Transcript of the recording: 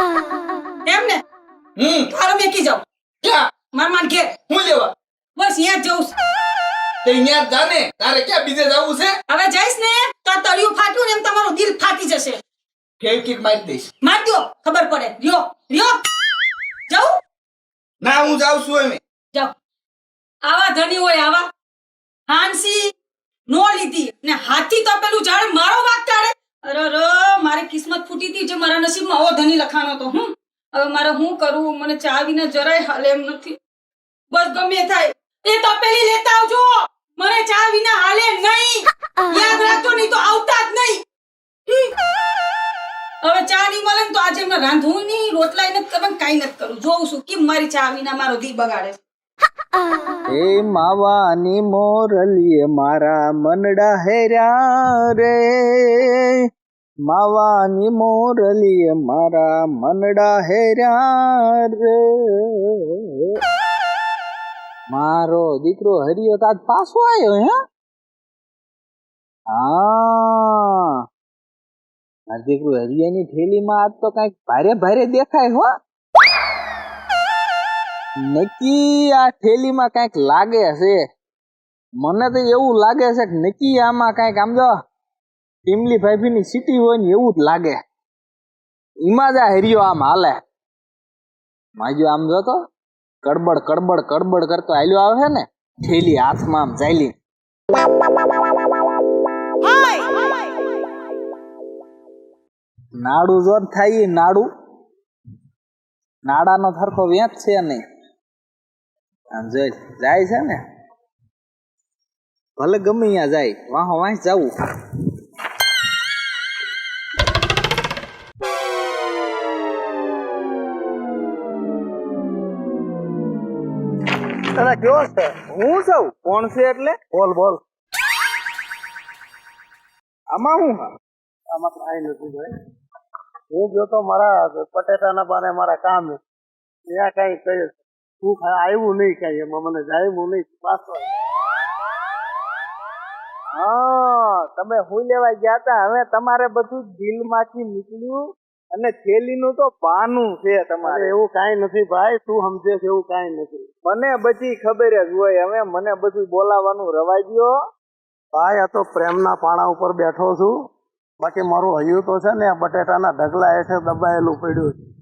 એમ ને હમ. હાલો મેકી જાવ ક્યાં માર માર ઘેર. હું લેવા? બસ અહીંયા જ જઉં તે અહીંયા જ જાને તારે ક્યાં બીજે જવું છે? હવે જઈશ ને તો આ તળિયું ફાટ્યું ને એમ તમારું દિલ ફાટી જશે. ફેર કિક મારી દઈશ. માર દો ખબર પડે. લ્યો લ્યો. જાઉં? ના હું જાઉં છું એમ જાઉં. આવા ધણી હોય આવા. હાંસી નો લીધી. ને હાથી તો પેલું ઝાડ મારો વાગ કાઢે અરે અરે મારી કિસ્મત ફૂટી હતી જે મારા નસીબમાં આવો ધની લખાણો તો હું હવે મારે શું કરવું મને ચા વિના જરાય હાલે એમ નથી. બસ ગમે થાય. એ તપેલી લેતા આવજો. મને ચા વિના હાલે નહીં. યાદ રાખજો, નહીં તો આવતા જ નહીં. હવે ચા નહીં મળે ને તો આજે એમને રાંધવું નહીં રોટલા નથી કરવાનું, કાંઈ નથી કરું જોઉં છું, કેમ મારી ચા વિના મારો દી બગાડે એ માવાની મોરલીએ મારા મનડા હેર્યા રે. માવાની મોરલીએ મારા મનડા હેર્યા રે. મારો દીકરો હરિયો તાજ પાછો આવ્યો હે? હા. મારો દીકરો હરિયાની થેલીમાં આજ તો કંઈક ભારે ભારે દેખાય હો. નક્કી આ થેલીમાં કંઈક લાગે છે. મને તો એવું લાગે છે કે નક્કી આમાં કંઈક આમ જો ટીમલી ભાભીની સિટી હોય ને એવું જ લાગે. એમાં જ આ હેરિયો આમ હાલે. માજો આમ જો તો, કડબડ કડબડ કડબડ કરતો આલ્યો આવે છે ને, થેલી હાથમાં આમ ચાલી નાડું જો થાય નાડુ નાડું. નાડાનો થરખો વેચ છે નહીં. આમ જોઈ જાય છે ને. ભલે ગમે ત્યાં જાય, વાહો વાંચ જવું. તને કયો છે. હું સૌ કોણ છે એટલે? બોલ બોલ. આમાં હું આમાં કાંઈ નથી ભાઈ. હું ગયો તો મારા પટેટાના બાને મારા કામ. ત્યાં કઈ કહ્યું. તું આવ્યું નહીં કઈ એમાં મને જાયું નહીં. પાછો હા તમે હું લેવા ગયા હતા. હવે તમારે બધું દિલમાંથી નીકળ્યું અને થેલીનું તો બાનું છે તમારે. એવું કાંઈ નથી ભાઈ. તું સમજે છે એવું કાંઈ નથી. મને બધી ખબર જ હોય. હવે મને બધું બોલાવાનું રવાઈ ગયો ભાઈ, આ તો પ્રેમના પાણા ઉપર બેઠો છું. બાકી મારું હૈયું તો છે ને બટેટાના ઢગલા હેઠે દબાયેલું પડ્યું છે.